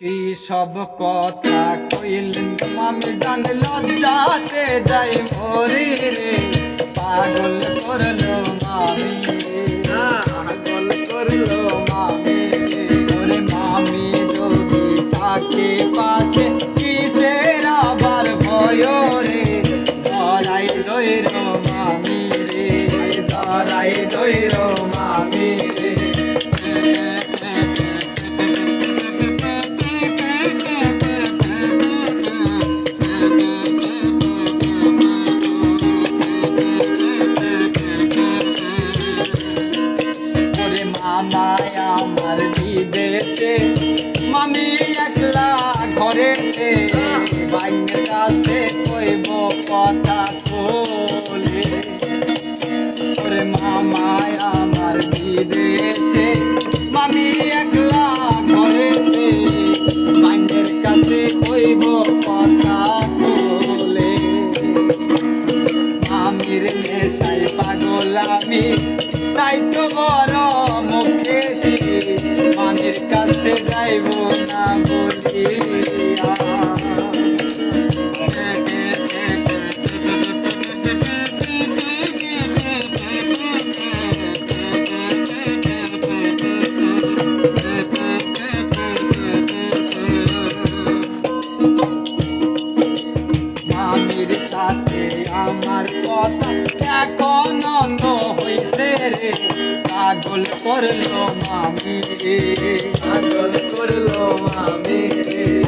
কি সব কথা কইলেন? আমি জান লজ্জাতে যাই মরি রে। পাগল করল কোলে ওরে মামায় আমার বিদেশে মামি একলা ঘরেতে বাইনের কাছে কইব কথা কোলে আমির নেশাই পাগল আমি, তাই তো বড় মুখে মামির কাছে যাইব সাথে আমার কথা এখন অন্ধ হইছে রে। পাগল করল মামি। রে পাগল করল মামি।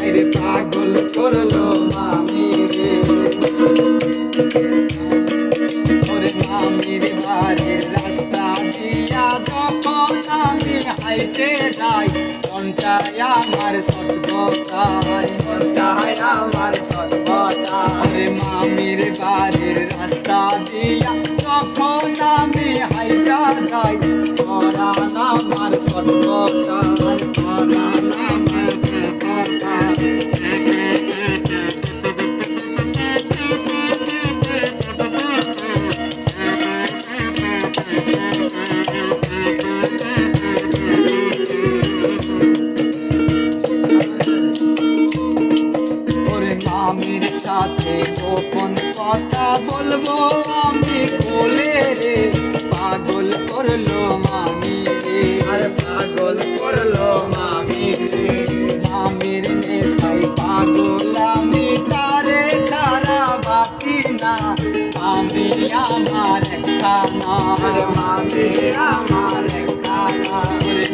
রে পাগল করল মামি রে। আমি হাইতে যাই মনটায় আমার সৎবতাই মনটায় আমার ওরে মামির বাড়ির রাস্তা দিয়া তখন আমি হাইটা যাই করা আমার সৎবতাই মামির সাথে গোপন কথা বলব আমি বলে রে। পাগল করল মামি রে। আর পাগল করল মামি রে। মামির নেশাই পাগল আমি তারে ছাড়া বাঁচি না। আমি আমার খানা মামি আমার খানা ওরে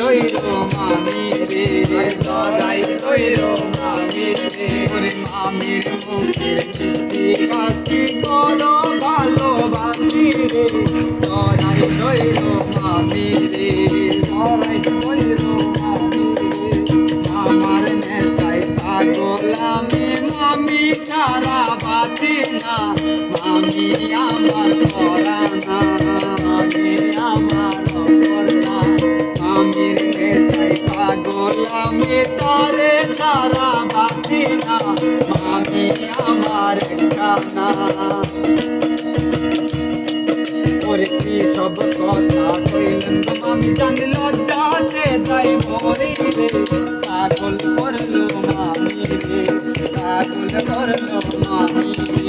রইল মামি রে ধরাই রইল মামি রে। ওরে মামির মুখে মিষ্টি হাসি বড় ভালোবাসি রে। ধরাই রইল মামি রে ধরাই আমি জানি লজ্জাতে যাই মরি রে পাগল করল মামি রে পাগল করল মামি